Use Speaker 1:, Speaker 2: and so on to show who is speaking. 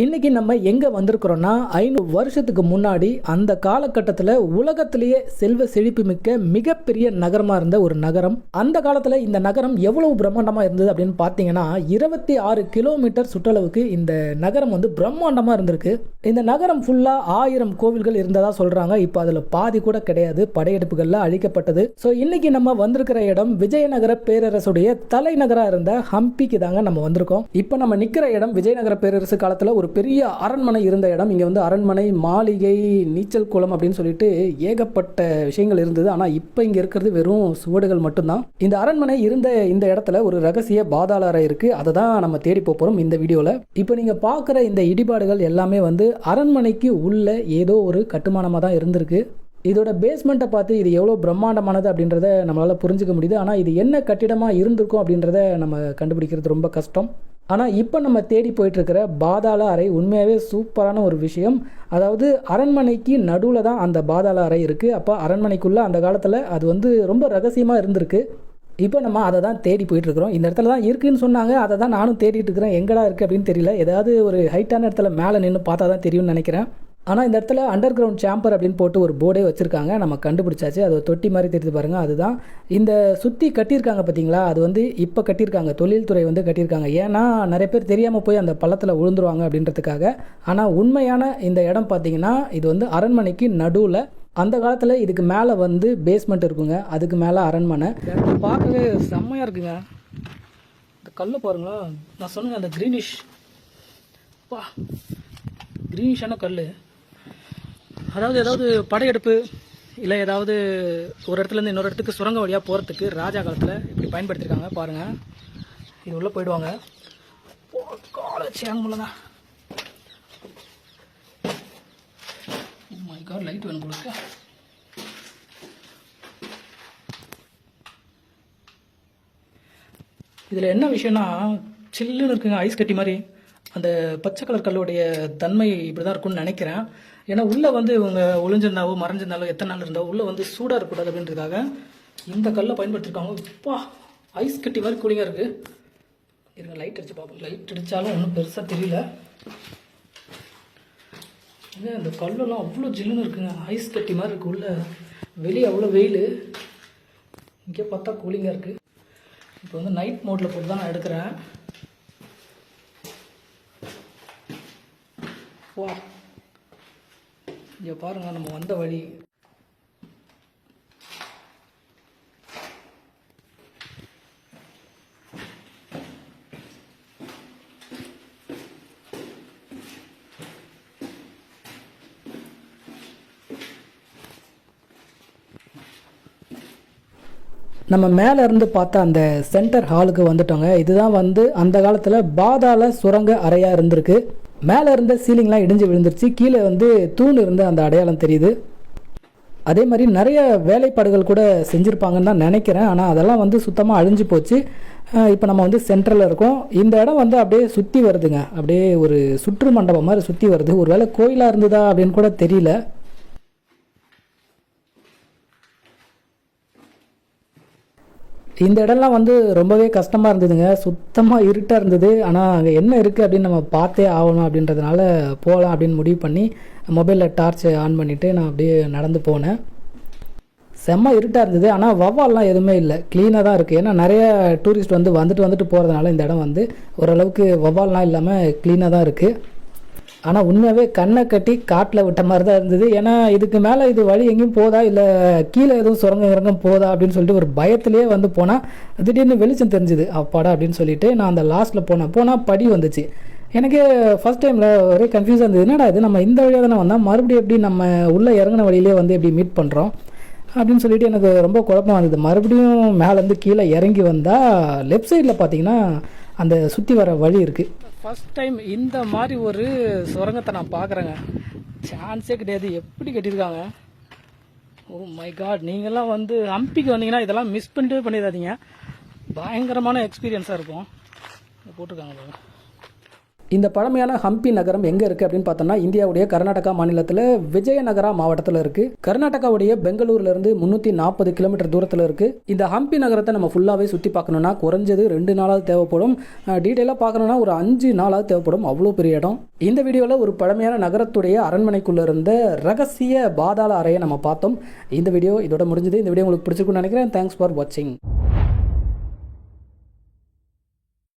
Speaker 1: இன்னைக்கு நம்ம எங்கே வந்திருக்கிறோம்னா ஐநூறு வருஷத்துக்கு முன்னாடி அந்த காலகட்டத்தில் உலகத்திலேயே செல்வ செழிப்பு மிக்க மிகப்பெரிய நகரமாக இருந்த ஒரு நகரம். அந்த காலத்தில் இந்த நகரம் எவ்வளவு பிரம்மாண்டமாக இருந்தது அப்படின்னு பார்த்தீங்கன்னா இருபத்தி ஆறு கிலோமீட்டர் சுற்றளவுக்கு இந்த நகரம் வந்து பிரம்மாண்டமாக இருந்திருக்கு. இந்த நகரம் ஃபுல்லாக ஆயிரம் கோவில்கள் இருந்ததா சொல்கிறாங்க இப்போ அதில் பாதி கூட கிடையாது. படையெடுப்புகளில் அழிக்கப்பட்டது. ஸோ இன்னைக்கு நம்ம வந்திருக்கிற இடம் விஜயநகர பேரரசுடைய தலைநகராக இருந்த ஹம்பிக்கு தாங்க நம்ம வந்திருக்கோம். இப்போ நம்ம நிற்கிற இடம் விஜயநகர பேரரசு காலத்தில் ஒரு பெரிய அரண்மனை இருந்த இடம். இங்கே வந்து அரண்மனை மாளிகை நீச்சல் குளம் அப்படின்னு சொல்லிட்டு ஏகப்பட்ட விஷயங்கள் இருந்தது. ஆனால் இப்போ இங்கே இருக்கிறது வெறும் சுவடுகள் மட்டும்தான். இந்த அரண்மனை இருந்த இந்த இடத்துல ஒரு ரகசிய பாதாள அறை இருக்கு. அதை தான் நம்ம தேடி போகிறோம் இந்த வீடியோவில் இப்போ நீங்கள் பார்க்குற இந்த இடிபாடுகள் எல்லாமே வந்து அரண்மனைக்கு உள்ள ஏதோ ஒரு கட்டுமானமாக தான் இருந்திருக்கு. இதோட பேஸ்மெண்ட்டை பார்த்து இது எவ்வளோ பிரம்மாண்டமானது அப்படின்றத நம்மளால் புரிஞ்சுக்க முடியுது. ஆனால் இது என்ன கட்டிடமாக இருந்திருக்கும் அப்படின்றத நம்ம கண்டுபிடிக்கிறது ரொம்ப கஷ்டம். ஆனால் இப்போ நம்ம தேடி போயிட்டுருக்கிற பாதாள அறை உண்மையாகவே சூப்பரான ஒரு விஷயம். அதாவது அரண்மனைக்கு நடுவில் தான் அந்த பாதாள அறை இருக்குது அப்போ அரண்மனைக்குள்ளே அந்த காலத்தில் அது வந்து ரொம்ப ரகசியமாக இருந்திருக்கு. இப்போ நம்ம அதை தான் தேடி போயிட்டுருக்குறோம். இந்த இடத்துல தான் இருக்குதுன்னு சொன்னாங்க. அதை தான் நானும் தேடிட்டு இருக்கிறேன். எங்கடா இருக்குது அப்படின்னு தெரியல. ஏதாவது ஒரு ஹைட்டான இடத்துல மேலே நின்று பார்த்தா தான் தெரியும்னு நினைக்கிறேன். ஆனால் இந்த இடத்துல அண்டர் கிரவுண்ட் சாம்பர் அப்படின்னு போட்டு ஒரு போர்டே வச்சுருக்காங்க. நம்ம கண்டுபிடிச்சாச்சு. அது தொட்டி மாதிரி தெரிஞ்சு பாருங்கள் அதுதான். இந்த சுற்றி கட்டியிருக்காங்க பார்த்தீங்களா அது வந்து இப்போ கட்டியிருக்காங்க. தொழில்துறை வந்து கட்டியிருக்காங்க. ஏன்னா நிறைய பேர் தெரியாமல் போய் அந்த பள்ளத்தில் விழுந்துருவாங்க அப்படின்றதுக்காக. ஆனால் உண்மையான இந்த இடம் பார்த்தீங்கன்னா இது வந்து அரண்மனைக்கு நடுவில். அந்த காலத்தில் இதுக்கு மேலே வந்து பேஸ்மெண்ட் இருக்குங்க. அதுக்கு மேலே அரண்மனை. பார்க்கவே செம்மையாக இருக்குங்க. இந்த கல்லை பாருங்களா. நான் சொல்லுங்கள் அந்த க்ரீனிஷ் பா க்ரீனிஷான கல் அதாவது ஏதாவது படையெடுப்பு இல்லை ஏதாவது ஒரு இடத்துலேருந்து இன்னொரு இடத்துக்கு சுரங்க வழியாக போகிறதுக்கு ராஜா காலத்தில் இப்படி பயன்படுத்தியிருக்காங்க பாருங்கள் இது உள்ளே போயிடுவாங்க. ஓ, காலை வச்சு லைட் வேணும் கொடுக்க இதில் என்ன விஷயம்னா சில்லுன்னு இருக்குங்க ஐஸ் கட்டி மாதிரி. அந்த பச்சை கலர் கல்லுடைய தன்மை இப்படி தான் இருக்கும்னு நினைக்கிறேன். ஏன்னா உள்ளே வந்து இவங்க ஒளிஞ்சிருந்தாவோ மறைஞ்சிருந்தாலோ எத்தனை நாள் இருந்தாவோ உள்ளே வந்து சூடாக இருக்கக்கூடாது அப்படின்றதுக்காக இந்த கல்லை பயன்படுத்தியிருக்காங்க இப்பா ஐஸ் கட்டி மாதிரி கூலிங்காக இருக்குது இருங்க லைட் அடிச்சு பார்ப்போம். லைட் அடித்தாலும் ஒன்றும் பெருசாக தெரியல. ஏன்னா இந்த கல்லெல்லாம் அவ்வளோ ஜில்லுன்னு இருக்குங்க. ஐஸ் கட்டி மாதிரி இருக்கு உள்ள. வெளியே அவ்வளோ வெயில். இங்கே பார்த்தா கூலிங்காக இருக்குது இப்போ வந்து நைட் மோட்டில் போட்டு தான் நான் எடுக்கிறேன். வா. இங்கே பாருங்க நம்ம வந்த வழி. நம்ம மேலே இருந்து பார்த்தா அந்த சென்டர் ஹாலுக்கு வந்துட்டோங்க. இதுதான் வந்து அந்த காலத்தில் பாதாள சுரங்க அறையாக இருந்திருக்கு. மேலே இருந்த சீலிங்லாம் இடிஞ்சு விழுந்துருச்சு. கீழே வந்து தூண் இருந்த அந்த அடையாளம் தெரியுது. அதே மாதிரி நிறைய வேலைப்பாடுகள் கூட செஞ்சுருப்பாங்கன்னு தான் நினைக்கிறேன். ஆனால் அதெல்லாம் வந்து சுத்தமாக அழிஞ்சு போச்சு. இப்போ நம்ம வந்து சென்ட்ரலில் இருக்கோம். இந்த இடம் வந்து அப்படியே சுற்றி வருதுங்க. அப்படியே ஒரு சுற்று மண்டபம் மாதிரி சுற்றி வருது. ஒரு வேளை கோயிலாக இருந்ததா அப்படின்னு கூட தெரியல. இந்த இடம்லாம் வந்து ரொம்பவே கஷ்டமாக இருந்ததுங்க. சுத்தமாக இருட்டாக இருந்தது. ஆனால் அங்கே என்ன இருக்குது அப்படின்னு நம்ம பார்த்தே ஆகணும் அப்படின்றதுனால போகலாம் அப்படின்னு முடிவு பண்ணி மொபைலில் டார்ச் ஆன் பண்ணிவிட்டு நான் அப்படியே நடந்து போனேன். செம்ம இருட்டாக இருந்தது. ஆனால் வவ்வால்லாம் எதுவுமே இல்லை. க்ளீனாக தான் இருக்குது ஏன்னா நிறைய டூரிஸ்ட் வந்து வந்துட்டு வந்துட்டு போகிறதுனால இந்த இடம் வந்து ஓரளவுக்கு வவ்வால்லாம் இல்லாமல் க்ளீனாக தான் இருக்குது ஆனால் உண்மையாகவே கண்ணை கட்டி காட்டில் விட்ட மாதிரி தான் இருந்தது. ஏன்னா இதுக்கு மேலே இது வழி எங்கேயும் போதா? இல்லை கீழே எதுவும் சுரங்கம் இறங்கம் போதா? அப்படின்னு சொல்லிட்டு ஒரு பயத்திலேயே வந்து போனால் திடீர்னு வெளிச்சம் தெரிஞ்சுது. அப்பாடா அப்படின்னு சொல்லிட்டு நான் அந்த லாஸ்ட்டில் போனேன். போனால் படி வந்துச்சு. எனக்கு ஃபர்ஸ்ட் டைமில் ஒரே கன்ஃபியூஸாக இருந்தது. என்னடா இது? நம்ம இந்த வழியாக தானே வந்தால் மறுபடியும் எப்படி நம்ம உள்ளே இறங்கின வழியிலே வந்து எப்படி மீட் பண்ணுறோம் அப்படின்னு சொல்லிட்டு எனக்கு ரொம்ப குழப்பம் வந்தது மறுபடியும் மேலேருந்து கீழே இறங்கி வந்தால் லெஃப்ட் சைடில் பார்த்தீங்கன்னா அந்த சுற்றி வர வழி இருக்குது ஃபர்ஸ்ட் டைம் இந்த மாதிரி ஒரு சுரங்கத்தை நான் பார்க்குறேங்க சான்ஸே கிடையாது. எப்படி கட்டியிருக்காங்க? Oh ஓ மை காட் நீங்கள்லாம் வந்து ஹம்பிக்கு வந்தீங்கன்னா இதெல்லாம் மிஸ் பண்ணிட்டு பண்ணிடாதீங்க. பயங்கரமான எக்ஸ்பீரியன்ஸாக இருக்கும். போட்டிருக்காங்க பாருங்கள் இந்த பழமையான ஹம்பி நகரம் எங்கே இருக்குது அப்படின்னு பார்த்தோம்னா இந்தியாவுடைய கர்நாடகா மாநிலத்தில் விஜயநகரா மாவட்டத்தில் இருக்குது கர்நாடகாவுடைய பெங்களூர்லேருந்து முந்நூற்றி நாற்பது கிலோமீட்டர் தூரத்தில் இருக்குது இந்த ஹம்பி நகரத்தை நம்ம ஃபுல்லாகவே சுற்றி பார்க்கணுன்னா குறைஞ்சது ரெண்டு நாளாவது தேவைப்படும். டீட்டெயிலாக பார்க்கணுன்னா ஒரு அஞ்சு நாளாவது தேவைப்படும். அவ்வளோ பெரிய இடம். இந்த வீடியோவில் ஒரு பழமையான நகரத்துடைய அரண்மனைக்குள்ளே இருந்த ரகசிய பாதாள அறையை நம்ம பார்த்தோம். இந்த வீடியோ இதோட முடிஞ்சது. இந்த வீடியோ உங்களுக்கு பிடிச்சிருக்குன்னு நினைக்கிறேன். தேங்க்ஸ் ஃபார் வாட்சிங்